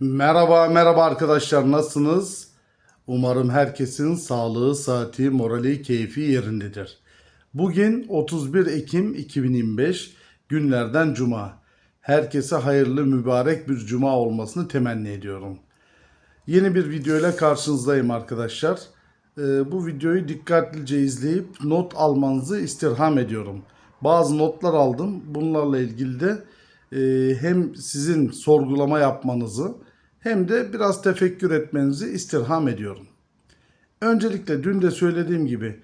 Merhaba merhaba arkadaşlar nasılsınız? Umarım herkesin sağlığı, saati, morali, keyfi yerindedir. Bugün 31 Ekim 2025 günlerden cuma. Herkese hayırlı mübarek bir cuma olmasını temenni ediyorum. Yeni bir video ile karşınızdayım arkadaşlar. Ee, bu videoyu dikkatlice izleyip not almanızı istirham ediyorum. Bazı notlar aldım. Bunlarla ilgili de e, hem sizin sorgulama yapmanızı hem de biraz tefekkür etmenizi istirham ediyorum. Öncelikle dün de söylediğim gibi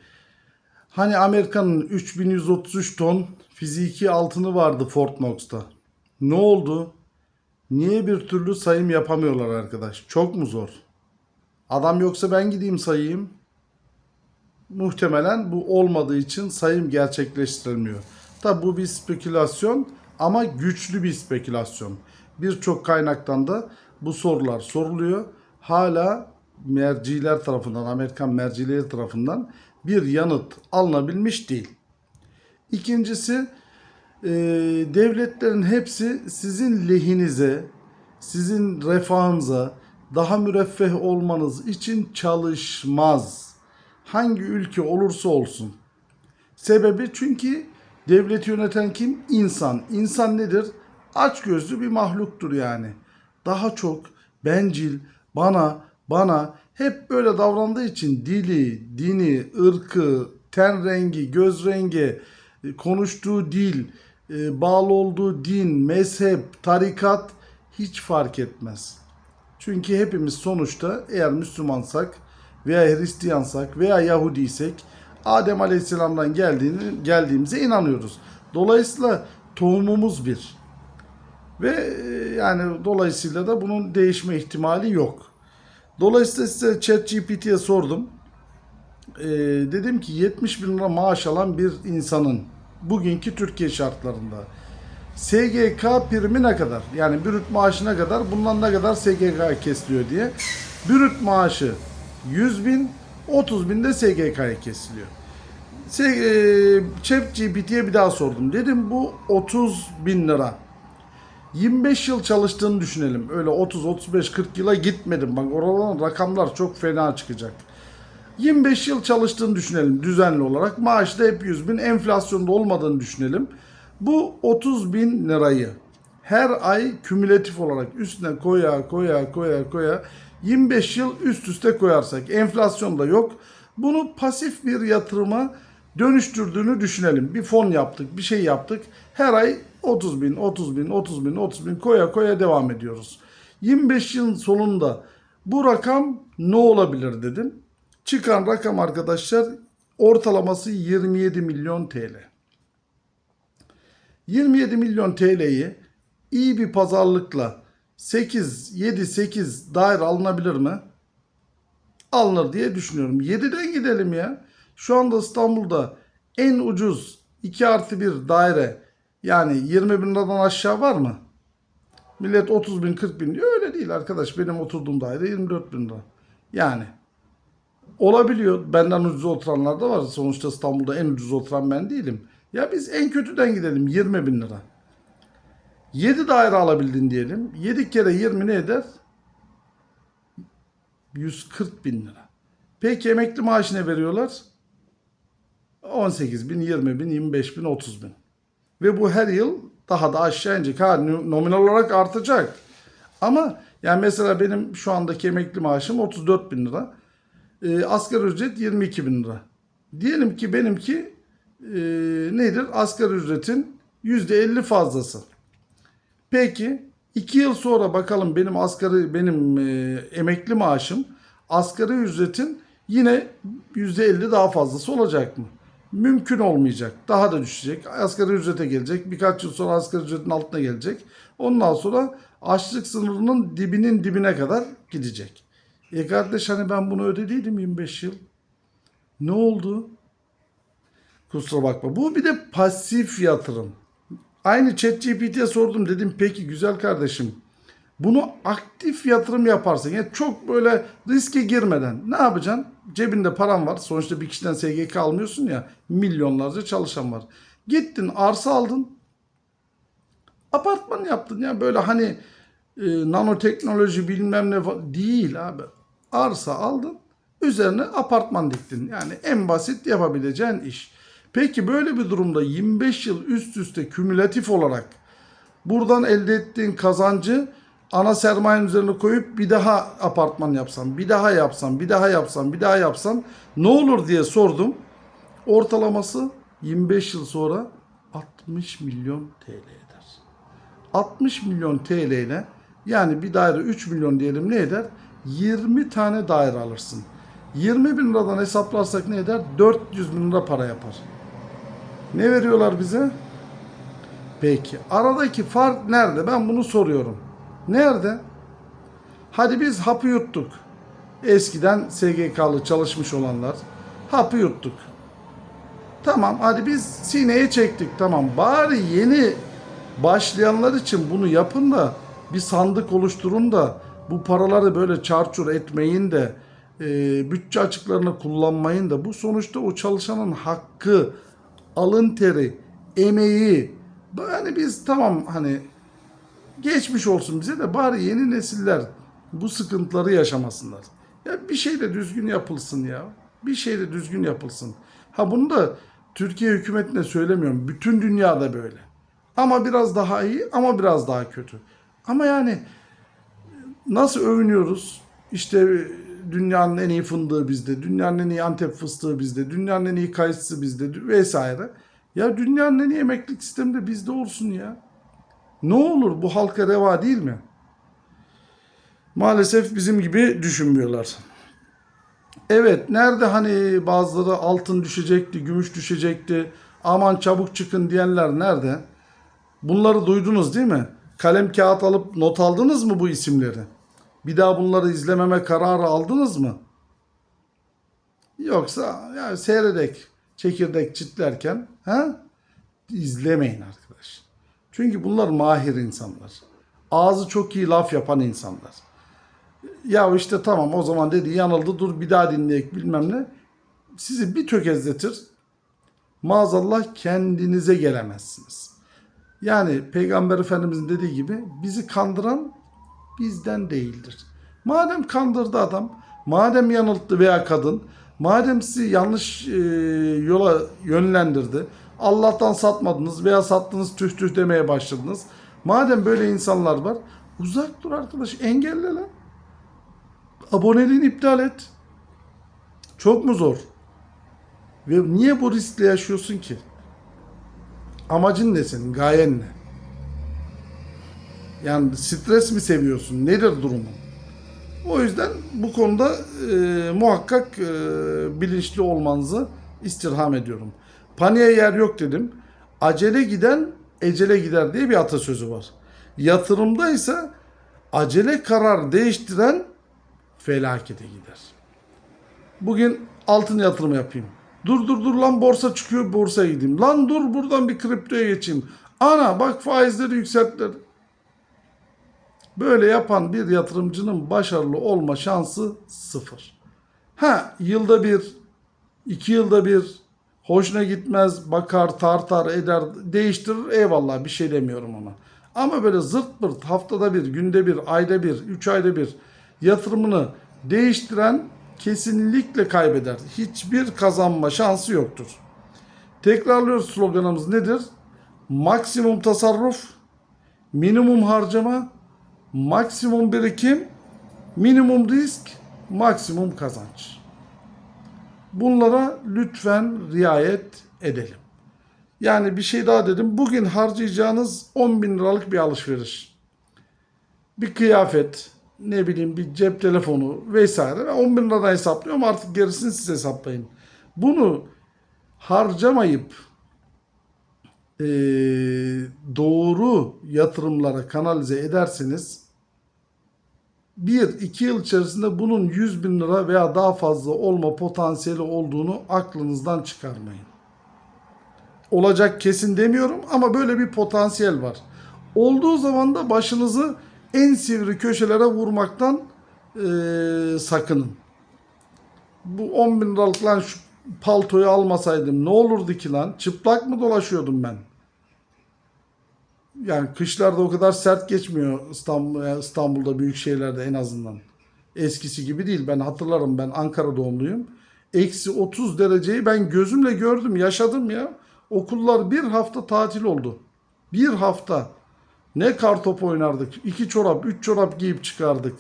hani Amerika'nın 3133 ton fiziki altını vardı Fort Knox'ta. Ne oldu? Niye bir türlü sayım yapamıyorlar arkadaş? Çok mu zor? Adam yoksa ben gideyim sayayım. Muhtemelen bu olmadığı için sayım gerçekleştirilmiyor. Tabi bu bir spekülasyon ama güçlü bir spekülasyon. Birçok kaynaktan da bu sorular soruluyor. Hala merciler tarafından, Amerikan mercileri tarafından bir yanıt alınabilmiş değil. İkincisi e, devletlerin hepsi sizin lehinize, sizin refahınıza, daha müreffeh olmanız için çalışmaz. Hangi ülke olursa olsun. Sebebi çünkü devleti yöneten kim? İnsan. İnsan nedir? Açgözlü bir mahluktur yani. Daha çok bencil, bana, bana hep böyle davrandığı için dili, dini, ırkı, ten rengi, göz rengi, e, konuştuğu dil, e, bağlı olduğu din, mezhep, tarikat hiç fark etmez. Çünkü hepimiz sonuçta eğer Müslümansak veya Hristiyansak veya Yahudiysek Adem Aleyhisselam'dan geldiğini geldiğimize inanıyoruz. Dolayısıyla tohumumuz bir. Ve e, yani dolayısıyla da bunun değişme ihtimali yok. Dolayısıyla size ChatGPT'ye sordum. Ee, dedim ki 70 bin lira maaş alan bir insanın bugünkü Türkiye şartlarında SGK primi ne kadar? Yani brüt maaşı ne kadar? Bundan ne kadar SGK kesiliyor diye. Brüt maaşı 100 bin, 30 bin de SGK'ya kesiliyor. Se- ChatGPT'ye bir daha sordum. Dedim bu 30 bin lira. 25 yıl çalıştığını düşünelim. Öyle 30, 35, 40 yıla gitmedim. Bak oraların rakamlar çok fena çıkacak. 25 yıl çalıştığını düşünelim düzenli olarak. Maaşı da hep 100 bin. Enflasyonda olmadığını düşünelim. Bu 30 bin lirayı her ay kümülatif olarak üstüne koya koya koya koya 25 yıl üst üste koyarsak enflasyon da yok. Bunu pasif bir yatırıma dönüştürdüğünü düşünelim. Bir fon yaptık, bir şey yaptık. Her ay 30 bin, 30 bin, 30 bin, 30 bin koya koya devam ediyoruz. 25 yılın sonunda bu rakam ne olabilir dedim. Çıkan rakam arkadaşlar ortalaması 27 milyon TL. 27 milyon TL'yi iyi bir pazarlıkla 8, 7, 8 daire alınabilir mi? Alınır diye düşünüyorum. 7'den gidelim ya. Şu anda İstanbul'da en ucuz 2 artı 1 daire yani 20 bin liradan aşağı var mı? Millet 30 bin 40 bin diyor. Öyle değil arkadaş. Benim oturduğum daire 24 bin lira. Yani olabiliyor. Benden ucuz oturanlar da var. Sonuçta İstanbul'da en ucuz oturan ben değilim. Ya biz en kötüden gidelim 20 bin lira. 7 daire alabildin diyelim. 7 kere 20 ne eder? 140 bin lira. Peki emekli maaşı ne veriyorlar? 18 bin, 20 bin, 25 bin, 30 bin. Ve bu her yıl daha da aşağı inecek. Ha nominal olarak artacak. Ama yani mesela benim şu andaki emekli maaşım 34 bin lira. E, asgari ücret 22 bin lira. Diyelim ki benimki e, nedir? Asgari ücretin %50 fazlası. Peki 2 yıl sonra bakalım benim asgari benim e, emekli maaşım asgari ücretin yine %50 daha fazlası olacak mı? Mümkün olmayacak. Daha da düşecek. Asgari ücrete gelecek. Birkaç yıl sonra asgari ücretin altına gelecek. Ondan sonra açlık sınırının dibinin dibine kadar gidecek. E kardeş hani ben bunu ödediydim 25 yıl. Ne oldu? Kusura bakma. Bu bir de pasif yatırım. Aynı ChatGPT'ye sordum dedim peki güzel kardeşim bunu aktif yatırım yaparsın. Yani çok böyle riske girmeden ne yapacaksın? Cebinde paran var. Sonuçta bir kişiden SGK almıyorsun ya. Milyonlarca çalışan var. Gittin arsa aldın. Apartman yaptın ya böyle hani e, nanoteknoloji bilmem ne değil abi. Arsa aldın, üzerine apartman diktin. Yani en basit yapabileceğin iş. Peki böyle bir durumda 25 yıl üst üste kümülatif olarak buradan elde ettiğin kazancı ana sermayenin üzerine koyup bir daha apartman yapsam, bir daha yapsam, bir daha yapsam, bir daha yapsam ne olur diye sordum. Ortalaması 25 yıl sonra 60 milyon TL eder. 60 milyon TL ile yani bir daire 3 milyon diyelim ne eder? 20 tane daire alırsın. 20 bin liradan hesaplarsak ne eder? 400 bin lira para yapar. Ne veriyorlar bize? Peki aradaki fark nerede? Ben bunu soruyorum. Nerede? Hadi biz hapı yuttuk. Eskiden SGK'lı çalışmış olanlar hapı yuttuk. Tamam hadi biz sineye çektik tamam. Bari yeni başlayanlar için bunu yapın da bir sandık oluşturun da bu paraları böyle çarçur etmeyin de e, bütçe açıklarını kullanmayın da bu sonuçta o çalışanın hakkı, alın teri, emeği yani biz tamam hani geçmiş olsun bize de bari yeni nesiller bu sıkıntıları yaşamasınlar. Ya bir şey de düzgün yapılsın ya. Bir şey de düzgün yapılsın. Ha bunu da Türkiye hükümetine söylemiyorum. Bütün dünyada böyle. Ama biraz daha iyi ama biraz daha kötü. Ama yani nasıl övünüyoruz? İşte dünyanın en iyi fındığı bizde, dünyanın en iyi Antep fıstığı bizde, dünyanın en iyi kayısı bizde vesaire. Ya dünyanın en iyi emeklilik sistemi de bizde olsun ya. Ne olur bu halka reva değil mi? Maalesef bizim gibi düşünmüyorlar. Evet nerede hani bazıları altın düşecekti, gümüş düşecekti, aman çabuk çıkın diyenler nerede? Bunları duydunuz değil mi? Kalem kağıt alıp not aldınız mı bu isimleri? Bir daha bunları izlememe kararı aldınız mı? Yoksa ya seyrederek çekirdek çitlerken ha? izlemeyin arkadaş. Çünkü bunlar mahir insanlar. Ağzı çok iyi laf yapan insanlar. Ya işte tamam o zaman dedi yanıldı dur bir daha dinleyek bilmem ne. Sizi bir tökezletir. Maazallah kendinize gelemezsiniz. Yani Peygamber Efendimizin dediği gibi bizi kandıran bizden değildir. Madem kandırdı adam, madem yanılttı veya kadın, madem sizi yanlış e, yola yönlendirdi, Allah'tan satmadınız veya sattınız tüh tüh demeye başladınız. Madem böyle insanlar var, uzak dur arkadaş, engelle lan. Aboneliğini iptal et. Çok mu zor? Ve niye bu riskle yaşıyorsun ki? Amacın ne senin? Gayen ne? Yani stres mi seviyorsun? Nedir durumun? O yüzden bu konuda e, muhakkak e, bilinçli olmanızı istirham ediyorum. Paniğe yer yok dedim. Acele giden ecele gider diye bir atasözü var. Yatırımda ise acele karar değiştiren felakete gider. Bugün altın yatırımı yapayım. Dur dur dur lan borsa çıkıyor borsaya gideyim. Lan dur buradan bir kriptoya geçeyim. Ana bak faizleri yükselttiler. Böyle yapan bir yatırımcının başarılı olma şansı sıfır. Ha yılda bir, iki yılda bir hoşuna gitmez, bakar, tartar, eder, değiştirir eyvallah bir şey demiyorum ona. Ama böyle zırt pırt haftada bir, günde bir, ayda bir, üç ayda bir yatırımını değiştiren kesinlikle kaybeder. Hiçbir kazanma şansı yoktur. Tekrarlıyoruz sloganımız nedir? Maksimum tasarruf, minimum harcama, maksimum birikim, minimum risk, maksimum kazanç. Bunlara lütfen riayet edelim. Yani bir şey daha dedim. Bugün harcayacağınız 10 bin liralık bir alışveriş. Bir kıyafet, ne bileyim bir cep telefonu vesaire. Ben 10 bin liradan hesaplıyorum artık gerisini siz hesaplayın. Bunu harcamayıp eee, doğru yatırımlara kanalize ederseniz bir iki yıl içerisinde bunun 100 bin lira veya daha fazla olma potansiyeli olduğunu aklınızdan çıkarmayın. Olacak kesin demiyorum ama böyle bir potansiyel var. Olduğu zaman da başınızı en sivri köşelere vurmaktan eee, sakının. Bu 10 bin liralık lan şu paltoyu almasaydım ne olurdu ki lan? Çıplak mı dolaşıyordum ben? Yani kışlarda o kadar sert geçmiyor İstanbul, İstanbul'da büyük şehirlerde en azından. Eskisi gibi değil. Ben hatırlarım ben Ankara doğumluyum. Eksi 30 dereceyi ben gözümle gördüm, yaşadım ya. Okullar bir hafta tatil oldu. Bir hafta. Ne kar topu oynardık. iki çorap, üç çorap giyip çıkardık.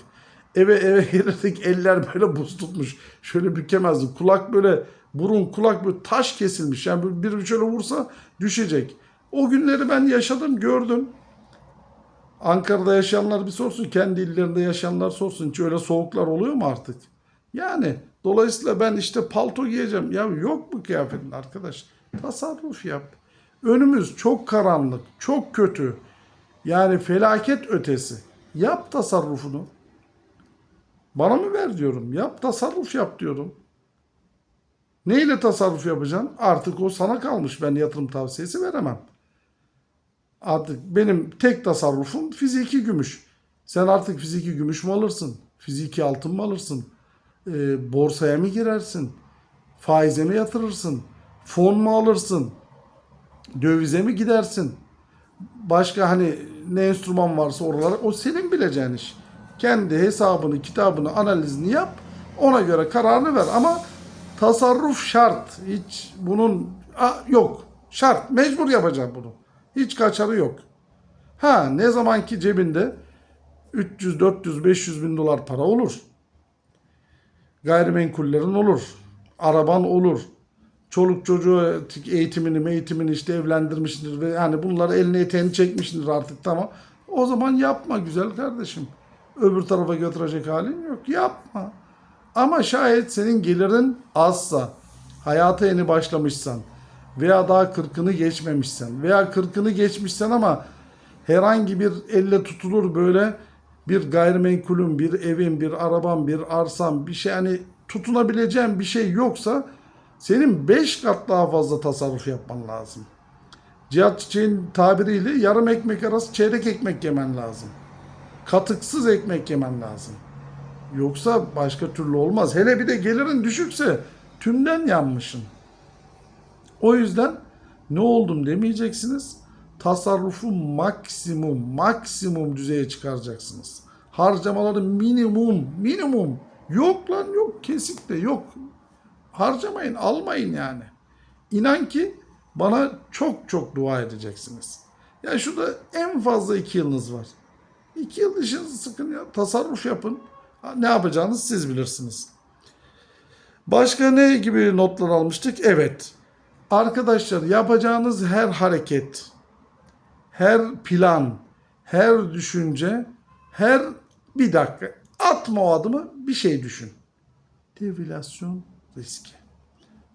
Eve eve gelirdik eller böyle buz tutmuş. Şöyle bükemezdik. Kulak böyle burun kulak böyle taş kesilmiş. Yani biri şöyle vursa düşecek. O günleri ben yaşadım gördüm. Ankara'da yaşayanlar bir sorsun. Kendi illerinde yaşayanlar sorsun. Hiç öyle soğuklar oluyor mu artık? Yani dolayısıyla ben işte palto giyeceğim. Ya yok bu kıyafetin arkadaş. Tasarruf yap. Önümüz çok karanlık, çok kötü. Yani felaket ötesi. Yap tasarrufunu. Bana mı ver diyorum. Yap tasarruf yap diyorum. Neyle tasarruf yapacaksın? Artık o sana kalmış. Ben yatırım tavsiyesi veremem. Artık benim tek tasarrufum fiziki gümüş. Sen artık fiziki gümüş mü alırsın? Fiziki altın mı alırsın? Ee, borsaya mı girersin? Faize mi yatırırsın? Fon mu alırsın? Dövize mi gidersin? Başka hani ne enstrüman varsa oralara o senin bileceğin iş. Kendi hesabını, kitabını, analizini yap. Ona göre kararını ver ama tasarruf şart. Hiç bunun Aa, yok. Şart. Mecbur yapacağım bunu. Hiç kaçarı yok. Ha ne zaman ki cebinde 300, 400, 500 bin dolar para olur. Gayrimenkullerin olur. Araban olur. Çoluk çocuğu eğitimini, eğitimini işte evlendirmişsindir ve yani bunları eline eteğini çekmişsindir artık tamam. O zaman yapma güzel kardeşim. Öbür tarafa götürecek halin yok. Yapma. Ama şayet senin gelirin azsa, hayata yeni başlamışsan veya daha kırkını geçmemişsen veya kırkını geçmişsen ama herhangi bir elle tutulur böyle bir gayrimenkulün, bir evin, bir araban, bir arsan, bir şey hani tutunabileceğin bir şey yoksa senin 5 kat daha fazla tasarruf yapman lazım. Cihat Çiçek'in tabiriyle yarım ekmek arası çeyrek ekmek yemen lazım. Katıksız ekmek yemen lazım. Yoksa başka türlü olmaz. Hele bir de gelirin düşükse tümden yanmışsın. O yüzden ne oldum demeyeceksiniz. Tasarrufu maksimum, maksimum düzeye çıkaracaksınız. Harcamaları minimum, minimum. Yok lan yok, kesinlikle yok. Harcamayın, almayın yani. İnan ki bana çok çok dua edeceksiniz. Ya şurada en fazla iki yılınız var. İki yıl dışınızı sıkın ya. Tasarruf yapın. Ne yapacağınızı siz bilirsiniz. Başka ne gibi notlar almıştık? Evet. Arkadaşlar yapacağınız her hareket, her plan, her düşünce, her bir dakika atma o adımı bir şey düşün. Devalüasyon riski.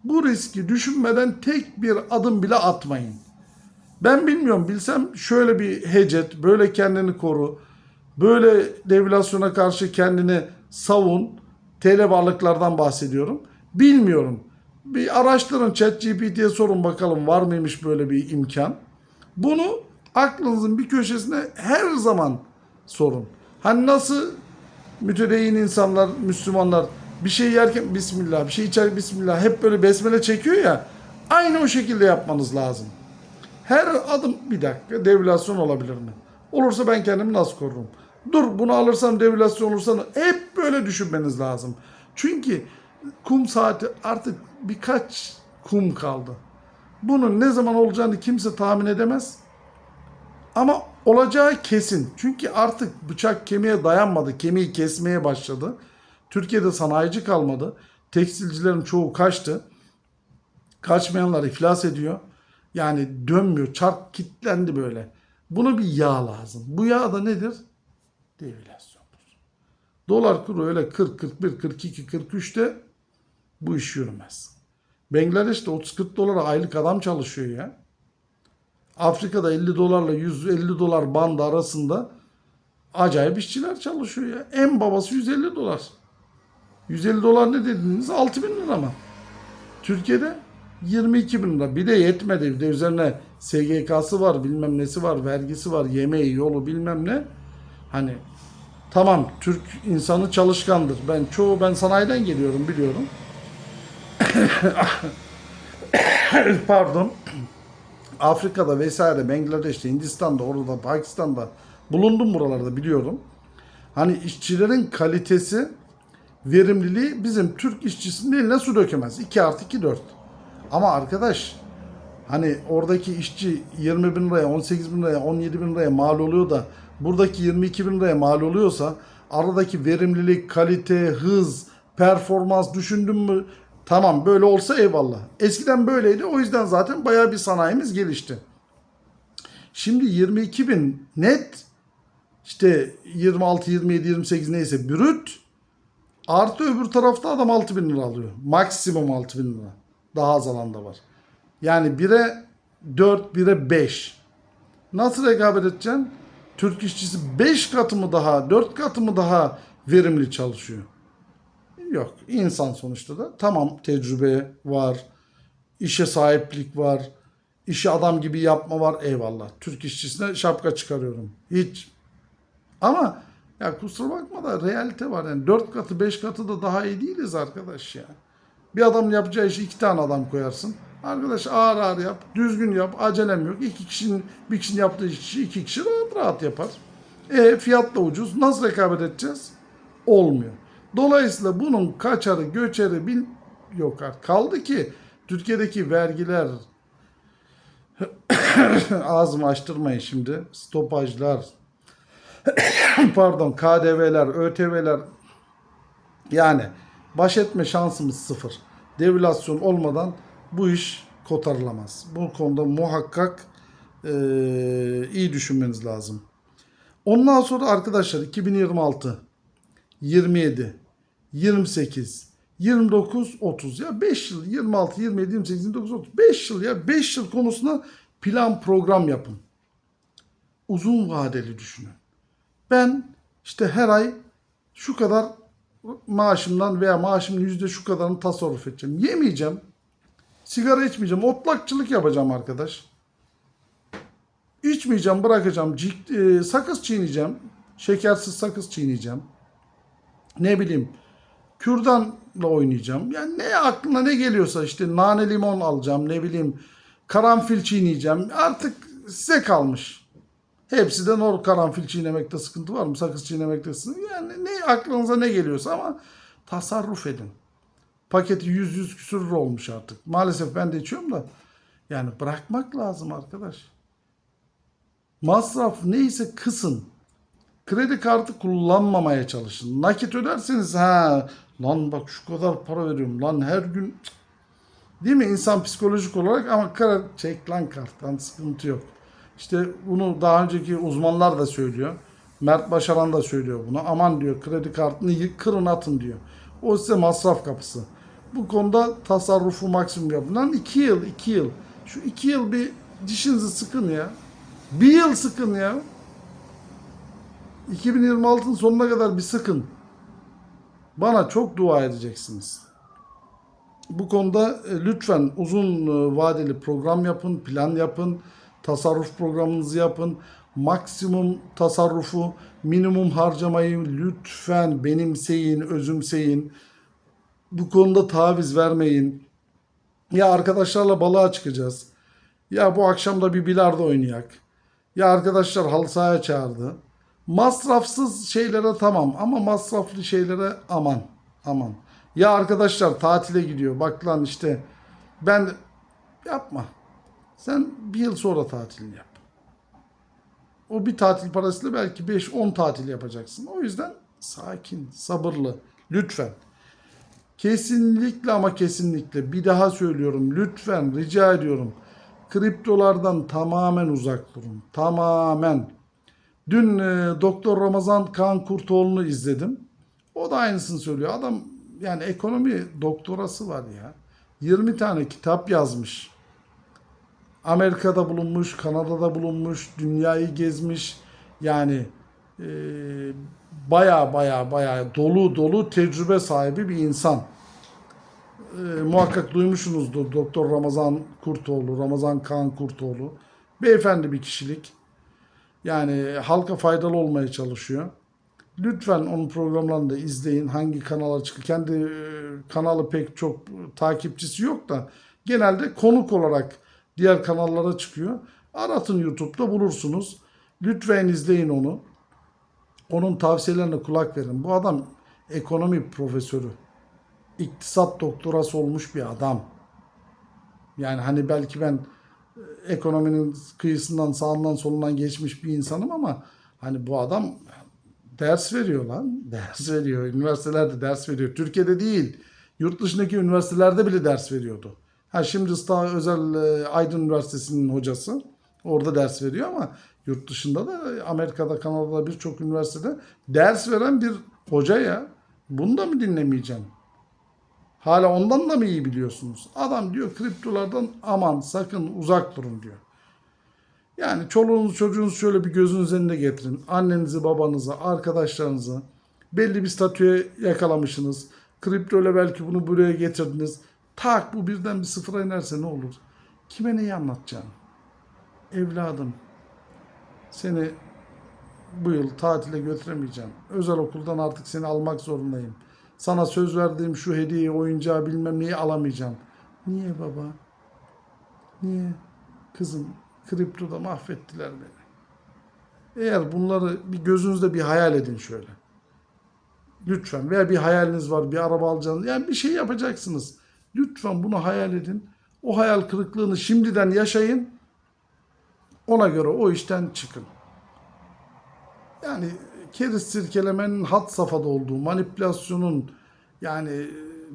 Bu riski düşünmeden tek bir adım bile atmayın. Ben bilmiyorum bilsem şöyle bir hecet, böyle kendini koru, böyle devalüasyona karşı kendini savun. TL varlıklardan bahsediyorum. Bilmiyorum. Bir araştırın ChatGPT'ye sorun bakalım var mıymış böyle bir imkan. Bunu aklınızın bir köşesine her zaman sorun. Hani nasıl mütedeyyin insanlar, Müslümanlar bir şey yerken Bismillah, bir şey içer Bismillah hep böyle besmele çekiyor ya. Aynı o şekilde yapmanız lazım. Her adım bir dakika devalüasyon olabilir mi? Olursa ben kendimi nasıl korurum? Dur bunu alırsam devalüasyon olursa hep böyle düşünmeniz lazım. Çünkü kum saati artık birkaç kum kaldı. Bunun ne zaman olacağını kimse tahmin edemez. Ama olacağı kesin. Çünkü artık bıçak kemiğe dayanmadı. Kemiği kesmeye başladı. Türkiye'de sanayici kalmadı. Tekstilcilerin çoğu kaçtı. Kaçmayanlar iflas ediyor. Yani dönmüyor. Çark kilitlendi böyle. Buna bir yağ lazım. Bu yağ da nedir? Devalüasyondur. Dolar kuru öyle 40, 41, 42, 43'te bu iş yürümez. Bangladeş'te 30-40 dolara aylık adam çalışıyor ya. Afrika'da 50 dolarla 150 dolar bandı arasında acayip işçiler çalışıyor ya. En babası 150 dolar. 150 dolar ne dediğiniz 6 bin lira mı? Türkiye'de 22 bin lira. Bir de yetmedi. Bir de üzerine SGK'sı var, bilmem nesi var, vergisi var, yemeği, yolu bilmem ne. Hani tamam Türk insanı çalışkandır. Ben çoğu ben sanayiden geliyorum biliyorum. Pardon. Afrika'da vesaire, Bangladeş'te, Hindistan'da, orada, Pakistan'da bulundum buralarda biliyorum. Hani işçilerin kalitesi, verimliliği bizim Türk işçisinin eline su dökemez. 2 artı 2 4. Ama arkadaş hani oradaki işçi 20 bin liraya, 18 bin liraya, 17 bin liraya mal oluyor da buradaki 22 bin liraya mal oluyorsa aradaki verimlilik, kalite, hız, performans düşündün mü? Tamam böyle olsa eyvallah. Eskiden böyleydi. O yüzden zaten bayağı bir sanayimiz gelişti. Şimdi 22 bin net işte 26, 27, 28 neyse brüt artı öbür tarafta adam 6 bin lira alıyor. Maksimum 6 bin lira. Daha az alan da var. Yani 1'e 4, 1'e 5. Nasıl rekabet edeceksin? Türk işçisi 5 katı mı daha, 4 katı mı daha verimli çalışıyor? Yok. İnsan sonuçta da. Tamam tecrübe var. işe sahiplik var. işi adam gibi yapma var. Eyvallah. Türk işçisine şapka çıkarıyorum. Hiç. Ama ya kusura bakma da realite var. Yani 4 katı 5 katı da daha iyi değiliz arkadaş ya. Bir adam yapacağı işi iki tane adam koyarsın. Arkadaş ağır ağır yap, düzgün yap, acelem yok. İki kişinin, bir kişinin yaptığı işi iki kişi rahat rahat yapar. E fiyat da ucuz. Nasıl rekabet edeceğiz? Olmuyor. Dolayısıyla bunun kaçarı, göçeri bil yok. Kaldı ki Türkiye'deki vergiler ağzımı açtırmayın şimdi. Stopajlar, pardon KDV'ler, ÖTV'ler yani baş etme şansımız sıfır. Devülasyon olmadan bu iş kotarılamaz. Bu konuda muhakkak eee, iyi düşünmeniz lazım. Ondan sonra arkadaşlar 2026, 27, 28, 29, 30 ya 5 yıl 26, 27, 28, 29, 30 5 yıl ya 5 yıl konusuna plan program yapın. Uzun vadeli düşünün. Ben işte her ay şu kadar maaşımdan veya maaşımın yüzde şu kadarını tasarruf edeceğim. Yemeyeceğim. Sigara içmeyeceğim. Otlakçılık yapacağım arkadaş. İçmeyeceğim, bırakacağım. Cik- e, sakız çiğneyeceğim. Şekersiz sakız çiğneyeceğim. Ne bileyim, kürdanla oynayacağım. Yani ne aklına ne geliyorsa işte nane limon alacağım, ne bileyim, karanfil çiğneyeceğim. Artık size kalmış. Hepsi de nor karanfil çiğnemekte sıkıntı var mı? Sakız çiğnemekte sıkıntı. Yani ne aklınıza ne geliyorsa ama tasarruf edin. Paketi 100-100 küsür lira olmuş artık. Maalesef ben de içiyorum da. Yani bırakmak lazım arkadaş. Masraf neyse kısın. Kredi kartı kullanmamaya çalışın. Nakit öderseniz ha lan bak şu kadar para veriyorum lan her gün değil mi insan psikolojik olarak ama kara çek lan karttan sıkıntı yok. İşte bunu daha önceki uzmanlar da söylüyor. Mert Başaran da söylüyor bunu. Aman diyor kredi kartını kırın atın diyor. O size masraf kapısı. Bu konuda tasarrufu maksimum yapın. Lan iki yıl, iki yıl. Şu iki yıl bir dişinizi sıkın ya. Bir yıl sıkın ya. 2026'ın sonuna kadar bir sıkın. Bana çok dua edeceksiniz. Bu konuda e, lütfen uzun e, vadeli program yapın, plan yapın, tasarruf programınızı yapın. Maksimum tasarrufu, minimum harcamayı lütfen benimseyin, özümseyin. Bu konuda taviz vermeyin. Ya arkadaşlarla balığa çıkacağız. Ya bu akşam da bir bilardo oynayak. Ya arkadaşlar halı sahaya çağırdı. Masrafsız şeylere tamam ama masraflı şeylere aman aman. Ya arkadaşlar tatile gidiyor. Bak lan işte ben yapma. Sen bir yıl sonra tatilini yap. O bir tatil parasıyla belki 5-10 tatil yapacaksın. O yüzden sakin, sabırlı. Lütfen. Kesinlikle ama kesinlikle bir daha söylüyorum. Lütfen rica ediyorum. Kriptolardan tamamen uzak durun. Tamamen. Dün e, Doktor Ramazan Kaan Kurtoğlu'nu izledim. O da aynısını söylüyor. Adam yani ekonomi doktorası var ya. 20 tane kitap yazmış. Amerika'da bulunmuş, Kanada'da bulunmuş, dünyayı gezmiş. Yani e, baya baya baya dolu dolu tecrübe sahibi bir insan. E, muhakkak duymuşsunuzdur Doktor Ramazan Kurtoğlu, Ramazan Kaan Kurtoğlu. Beyefendi bir kişilik. Yani halka faydalı olmaya çalışıyor. Lütfen onun programlarını da izleyin. Hangi kanala çıkıyor? Kendi e, kanalı pek çok takipçisi yok da genelde konuk olarak Diğer kanallara çıkıyor. Aratın YouTube'da bulursunuz. Lütfen izleyin onu. Onun tavsiyelerine kulak verin. Bu adam ekonomi profesörü. İktisat doktorası olmuş bir adam. Yani hani belki ben ekonominin kıyısından sağından solundan geçmiş bir insanım ama hani bu adam ders veriyor lan. Ders veriyor. Üniversitelerde ders veriyor. Türkiye'de değil. Yurt dışındaki üniversitelerde bile ders veriyordu. Ha şimdi daha özel e, Aydın Üniversitesi'nin hocası. Orada ders veriyor ama yurt dışında da Amerika'da, Kanada'da birçok üniversitede ders veren bir hoca ya. Bunu da mı dinlemeyeceksin? Hala ondan da mı iyi biliyorsunuz? Adam diyor kriptolardan aman sakın uzak durun diyor. Yani çoluğunuz çocuğunuz şöyle bir gözünüz önüne getirin. Annenizi, babanızı, arkadaşlarınızı belli bir statüye yakalamışsınız. Kripto ile belki bunu buraya getirdiniz. Tak bu birden bir sıfıra inerse ne olur? Kime neyi anlatacaksın? Evladım seni bu yıl tatile götüremeyeceğim. Özel okuldan artık seni almak zorundayım. Sana söz verdiğim şu hediyeyi, oyuncağı bilmem neyi alamayacağım. Niye baba? Niye? Kızım kriptoda mahvettiler beni. Eğer bunları bir gözünüzde bir hayal edin şöyle. Lütfen veya bir hayaliniz var bir araba alacaksınız. Yani bir şey yapacaksınız. Lütfen bunu hayal edin. O hayal kırıklığını şimdiden yaşayın. Ona göre o işten çıkın. Yani keriz sirkelemenin hat safhada olduğu, manipülasyonun yani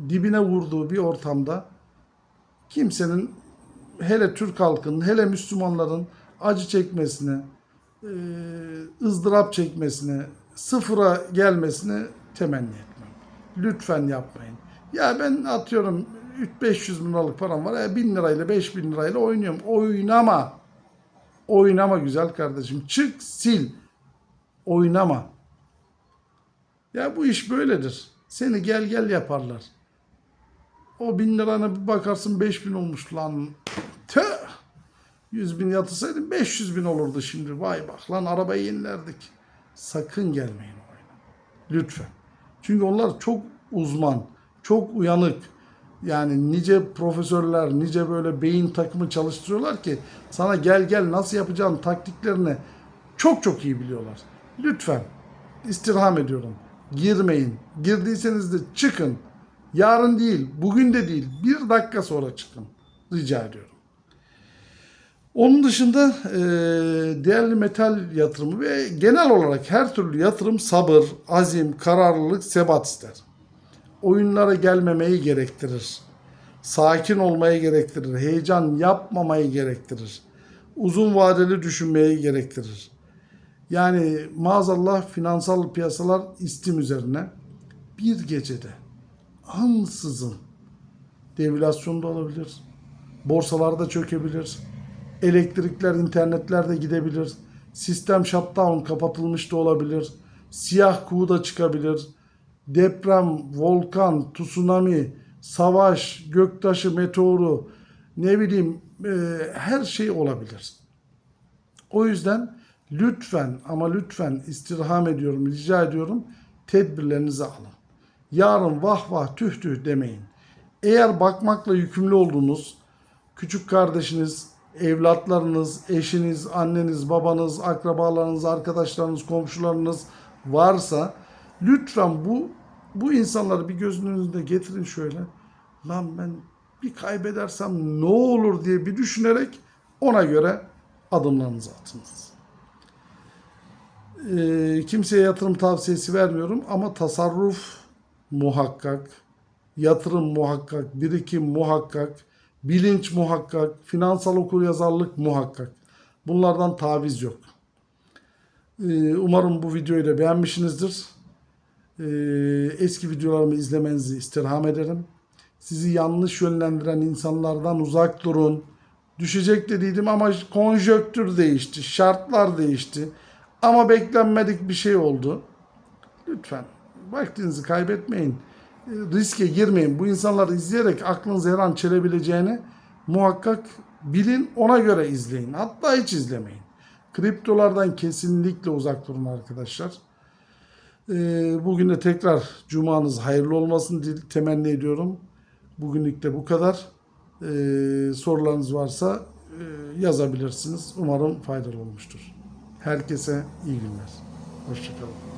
dibine vurduğu bir ortamda kimsenin hele Türk halkının, hele Müslümanların acı çekmesine, e, ızdırap çekmesine, sıfıra gelmesine temenni etmem. Lütfen yapmayın. Ya ben atıyorum 3-500 bin liralık param var. Ya 1000 lirayla 5000 lirayla oynuyorum. Oynama. Oynama güzel kardeşim. Çık sil. Oynama. Ya bu iş böyledir. Seni gel gel yaparlar. O bin lirana bir bakarsın 5000 olmuş lan. Tüh! 100 bin yatırsaydın 500 bin olurdu şimdi. Vay bak lan arabayı yenilerdik. Sakın gelmeyin o oyuna. Lütfen. Çünkü onlar çok uzman, çok uyanık. Yani nice profesörler, nice böyle beyin takımı çalıştırıyorlar ki sana gel gel nasıl yapacağın taktiklerini çok çok iyi biliyorlar. Lütfen istirham ediyorum. Girmeyin. Girdiyseniz de çıkın. Yarın değil, bugün de değil, bir dakika sonra çıkın. Rica ediyorum. Onun dışında e, değerli metal yatırımı ve genel olarak her türlü yatırım sabır, azim, kararlılık, sebat ister. Oyunlara gelmemeyi gerektirir. Sakin olmayı gerektirir. Heyecan yapmamayı gerektirir. Uzun vadeli düşünmeyi gerektirir. Yani maazallah finansal piyasalar istim üzerine bir gecede ansızın devülasyon da olabilir. Borsalarda çökebilir. Elektrikler, internetler de gidebilir. Sistem shutdown kapatılmış da olabilir. Siyah kuğu da çıkabilir. Deprem, volkan, tsunami, savaş, göktaşı, meteoru, ne bileyim e, her şey olabilir. O yüzden lütfen ama lütfen istirham ediyorum, rica ediyorum tedbirlerinizi alın. Yarın vah vah tüh tüh demeyin. Eğer bakmakla yükümlü olduğunuz küçük kardeşiniz, evlatlarınız, eşiniz, anneniz, babanız, akrabalarınız, arkadaşlarınız, komşularınız varsa lütfen bu bu insanları bir gözünün önünde getirin şöyle. Lan ben bir kaybedersem ne olur diye bir düşünerek ona göre adımlarınızı atınız. Ee, kimseye yatırım tavsiyesi vermiyorum ama tasarruf muhakkak, yatırım muhakkak, birikim muhakkak, bilinç muhakkak, finansal okuryazarlık muhakkak. Bunlardan taviz yok. Ee, umarım bu videoyu da beğenmişsinizdir. Ee, eski videolarımı izlemenizi istirham ederim. Sizi yanlış yönlendiren insanlardan uzak durun. Düşecek dediydim ama konjöktür değişti, şartlar değişti. Ama beklenmedik bir şey oldu. Lütfen vaktinizi kaybetmeyin. E, Riske girmeyin. Bu insanları izleyerek aklınız her an çelebileceğini muhakkak bilin. Ona göre izleyin. Hatta hiç izlemeyin. Kriptolardan kesinlikle uzak durun arkadaşlar. E, Bugün de tekrar cumanız hayırlı olmasını temenni ediyorum. Bugünlük de bu kadar. E, Sorularınız varsa yazabilirsiniz. Umarım faydalı olmuştur. Herkese iyi günler. Hoşçakalın.